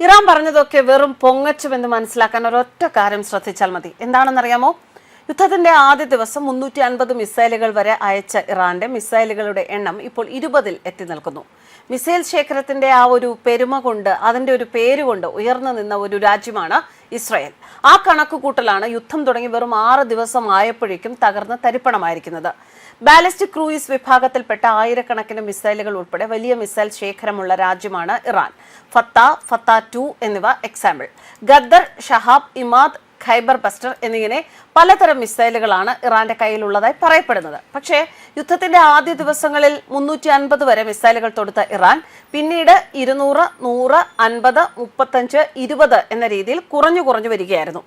Iran പറഞ്ഞതൊക്കെ വെറും പൊങ്ങച്ചുമെന്ന് മനസ്സിലാക്കാൻ ഒരൊറ്റ കാര്യം ശ്രദ്ധിച്ചാൽ മതി. എന്താണെന്നറിയാമോ? യുദ്ധത്തിന്റെ ആദ്യ ദിവസം മുന്നൂറ്റി അൻപത് മിസൈലുകൾ വരെ അയച്ച ഇറാന്റെ മിസൈലുകളുടെ എണ്ണം ഇപ്പോൾ ഇരുപതിൽ എത്തി നിൽക്കുന്നു. മിസൈൽ ശേഖരത്തിന്റെ ആ ഒരു പെരുമ കൊണ്ട് അതിന്റെ ഒരു പേര് കൊണ്ട് ഉയർന്നു നിന്ന ഒരു രാജ്യമാണ് ഇസ്രായേൽ. ആ കണക്കുകൂട്ടലാണ് യുദ്ധം തുടങ്ങി വെറും ആറ് ദിവസം ആയപ്പോഴേക്കും തകർന്ന് തരിപ്പണമായിരിക്കുന്നത്. ബാലിസ്റ്റിക് ക്രൂയിസ് വിഭാഗത്തിൽപ്പെട്ട ആയിരക്കണക്കിന് മിസൈലുകൾ ഉൾപ്പെടെ വലിയ മിസൈൽ ശേഖരമുള്ള രാജ്യമാണ് ഇറാൻ. ഫത്ത ഫത്ത ടു എന്നിവ example Ghadr Shahab Emad Kheibar buster എന്നിങ്ങനെ പലതരം മിസൈലുകളാണ് ഇറാന്റെ കയ്യിലുള്ളതായി പറയപ്പെടുന്നത്. പക്ഷേ യുദ്ധത്തിന്റെ ആദ്യ ദിവസങ്ങളിൽ മുന്നൂറ്റി അൻപത് വരെ മിസൈലുകൾ തൊടുത്ത ഇറാൻ പിന്നീട് ഇരുന്നൂറ് നൂറ് അൻപത് മുപ്പത്തഞ്ച് ഇരുപത് എന്ന രീതിയിൽ കുറഞ്ഞു കുറഞ്ഞു വരികയായിരുന്നു.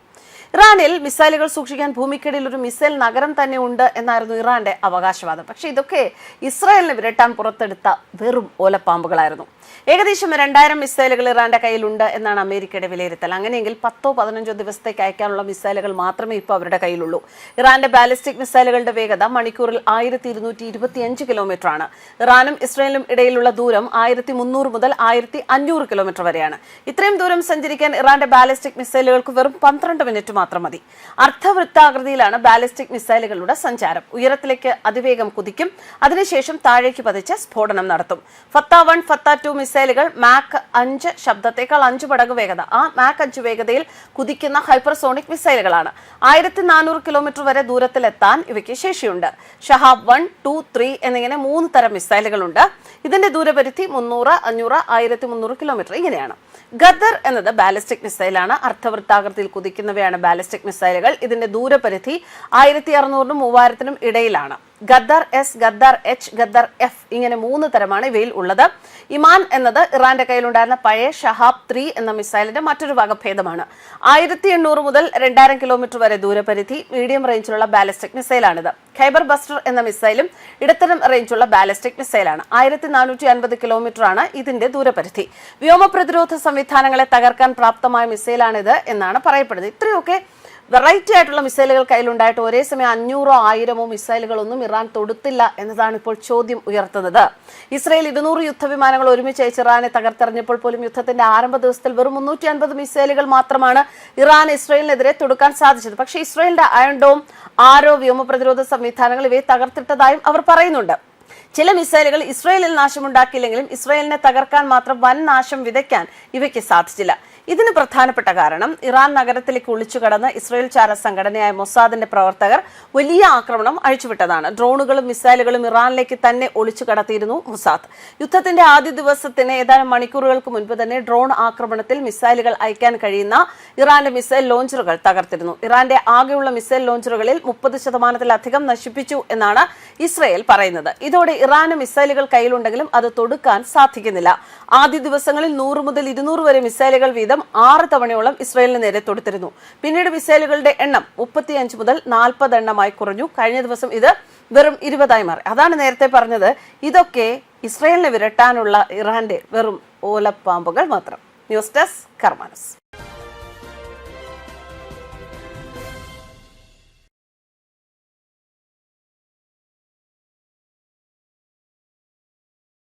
ഇറാനിൽ മിസൈലുകൾ സൂക്ഷിക്കാൻ ഭൂമിക്കടിയിൽ ഒരു മിസൈൽ നഗരം തന്നെ ഉണ്ട് എന്നായിരുന്നു ഇറാന്റെ അവകാശവാദം. പക്ഷേ ഇതൊക്കെ ഇസ്രായേലിനെ വിരട്ടാൻ പുറത്തെടുത്ത വെറും ഓലപ്പാമ്പുകളായിരുന്നു. ഏകദേശം രണ്ടായിരം മിസൈലുകൾ ഇറാന്റെ കയ്യിലുണ്ട് എന്നാണ് അമേരിക്കയുടെ വിലയിരുത്തൽ. അങ്ങനെയെങ്കിൽ പത്തോ പതിനഞ്ചോ ദിവസത്തേക്ക് അയക്കാനുള്ള മിസൈലുകൾ മാത്രമേ ഇപ്പോൾ അവരുടെ കയ്യിലുള്ളൂ. ഇറാന്റെ ബാലിസ്റ്റിക് മിസൈലുകളുടെ വേഗത മണിക്കൂറിൽ ആയിരത്തി ഇരുന്നൂറ്റി ഇരുപത്തിയഞ്ച് കിലോമീറ്റർ ആണ് ഇറാനും ഇസ്രായേലും ഇടയിലുള്ള ദൂരം ആയിരത്തി മുന്നൂറ് മുതൽ ആയിരത്തി അഞ്ഞൂറ് കിലോമീറ്റർ വരെയാണ്. ഇത്രയും ദൂരം സഞ്ചരിക്കാൻ ഇറാന്റെ ബാലിസ്റ്റിക് മിസൈലുകൾക്ക് വെറും പന്ത്രണ്ട് മിനിറ്റ് മാത്രം മതി. അർദ്ധവൃത്താകൃതിയിലാണ് ബാലിസ്റ്റിക് മിസൈലുകളുടെ സഞ്ചാരം. ഉയരത്തിലേക്ക് അതിവേഗം കുതിക്കും. അതിനുശേഷം താഴേക്ക് പതിച്ച് സ്ഫോടനം നടത്തും. ഫത്ത വൺ ഫത്ത ടു മിസൈലുകൾ മാക് അഞ്ച് ശബ്ദത്തേക്കാൾ അഞ്ച് മടങ്ങ് വേഗത. ആ മാക് അഞ്ച് വേഗതയിൽ കുതിക്കുന്ന ഹൈപ്പർസോണിക് മിസൈലുകളാണ്. ആയിരത്തി നാനൂറ് കിലോമീറ്റർ വരെ ദൂരത്തിലെത്താൻ ഇവയ്ക്ക് ശേഷിയുണ്ട്. ഷഹാബ് വൺ ടു ത്രീ എന്നിങ്ങനെ മൂന്ന് തരം മിസൈലുകളുണ്ട്. ഇതിന്റെ ദൂരപരിധി മുന്നൂറ് അഞ്ഞൂറ് ആയിരത്തി മുന്നൂറ് കിലോമീറ്റർ ഇങ്ങനെയാണ്. ഗദർ എന്നത് ബാലിസ്റ്റിക് മിസൈലാണ് അർദ്ധവൃത്താകൃതിയിൽ കുതിക്കുന്നവയാണ്. ബാലിസ്റ്റിക് മിസൈലുകൾ. ഇതിന്റെ ദൂരപരിധി ആയിരത്തി അറുന്നൂറിനും മൂവായിരത്തിനും ഇടയിലാണ്. Ghadr S Ghadr H Ghadr F ഇങ്ങനെ മൂന്ന് തരമാണ് ഇവയിൽ ഉള്ളത്. ഇമാൻ എന്നത് ഇറാന്റെ കയ്യിലുണ്ടായിരുന്ന പഴയ ഷഹാബ് ത്രീ എന്ന മിസൈലിന്റെ മറ്റൊരു വകഭേദമാണ്. ആയിരത്തി എണ്ണൂറ് മുതൽ രണ്ടായിരം കിലോമീറ്റർ വരെ ദൂരപരിധി മീഡിയം റേഞ്ചിലുള്ള ബാലിസ്റ്റിക് മിസൈലാണിത്. ഖൈബർ ബസ്റ്റർ എന്ന മിസൈലും ഇടത്തരം റേഞ്ചുള്ള ബാലിസ്റ്റിക് മിസൈലാണ്. ആയിരത്തി നാനൂറ്റി അൻപത് കിലോമീറ്റർ ആണ് ഇതിന്റെ ദൂരപരിധി. വ്യോമ പ്രതിരോധ സംവിധാനങ്ങളെ തകർക്കാൻ പ്രാപ്തമായ മിസൈലാണിത് എന്നാണ് പറയപ്പെടുന്നത്. ഇത്രയൊക്കെ വെറൈറ്റി ആയിട്ടുള്ള മിസൈലുകൾ കയ്യിലുണ്ടായിട്ട് ഒരേ സമയം അഞ്ഞൂറോ ആയിരമോ മിസൈലുകളൊന്നും ഇറാൻ തൊടുത്തില്ല എന്നതാണ് ഇപ്പോൾ ചോദ്യം ഉയർത്തുന്നത്. ഇസ്രയേൽ ഇരുന്നൂറ് യുദ്ധവിമാനങ്ങൾ ഒരുമിച്ച് അയച്ച് ഇറാനെ തകർത്തെറിഞ്ഞപ്പോൾ പോലും യുദ്ധത്തിന്റെ ആരംഭ ദിവസത്തിൽ വെറും മുന്നൂറ്റി അൻപത് മിസൈലുകൾ മാത്രമാണ് ഇറാൻ ഇസ്രയേലിനെതിരെ തൊടുക്കാൻ സാധിച്ചത്. പക്ഷേ ഇസ്രയേലിന്റെ അയൺഡോം ആരോ വ്യോമ പ്രതിരോധ സംവിധാനങ്ങൾ ഇവയെ തകർത്തിട്ടതായും അവർ പറയുന്നുണ്ട്. ചില മിസൈലുകൾ ഇസ്രയേലിൽ നാശമുണ്ടാക്കിയില്ലെങ്കിലും ഇസ്രയേലിനെ തകർക്കാൻ മാത്രം വൻ നാശം വിതയ്ക്കാൻ ഇവയ്ക്ക് സാധിച്ചില്ല. ഇതിന് പ്രധാനപ്പെട്ട കാരണം ഇറാൻ നഗരത്തിലേക്ക് ഒളിച്ചു കടന്ന് ഇസ്രയേൽ ചാര സംഘടനയായ മൊസാദിന്റെ പ്രവർത്തകർ വലിയ ആക്രമണം അഴിച്ചുവിട്ടതാണ്. ഡ്രോണുകളും മിസൈലുകളും ഇറാനിലേക്ക് തന്നെ ഒളിച്ചു കടത്തിയിരുന്നു മൊസാദ്. യുദ്ധത്തിന്റെ ആദ്യ ദിവസത്തിന് ഏതാനും മണിക്കൂറുകൾക്ക് മുൻപ് തന്നെ ഡ്രോൺ ആക്രമണത്തിൽ മിസൈലുകൾ അയക്കാൻ കഴിയുന്ന ഇറാന്റെ മിസൈൽ ലോഞ്ചറുകൾ തകർത്തിരുന്നു. ഇറാന്റെ ആകെയുള്ള മിസൈൽ ലോഞ്ചറുകളിൽ മുപ്പത് ശതമാനത്തിലധികം നശിപ്പിച്ചു എന്നാണ് ഇസ്രയേൽ പറയുന്നത്. ഇതോടെ ഇറാന് മിസൈലുകൾ കയ്യിലുണ്ടെങ്കിലും അത് തൊടുക്കാൻ സാധിക്കുന്നില്ല. ആദ്യ ദിവസങ്ങളിൽ നൂറ് മുതൽ ഇരുന്നൂറ് വരെ മിസൈലുകൾ വീതം ആറ് തവണയോളം ഇസ്രയേലിന് നേരെ തൊടുത്തിരുന്നു. പിന്നീട് മിസൈലുകളുടെ എണ്ണം മുപ്പത്തിയഞ്ച് മുതൽ നാൽപ്പത് എണ്ണമായി കുറഞ്ഞു. കഴിഞ്ഞ ദിവസം ഇത് വെറും ഇരുപതായി മാറി. അതാണ് നേരത്തെ പറഞ്ഞത്. ഇതൊക്കെ ഇസ്രായേലിനെ വിരട്ടാനുള്ള ഇറാന്റെ വെറും ഓലപ്പാമ്പുകൾ മാത്രം. News desk കർമാനസ്.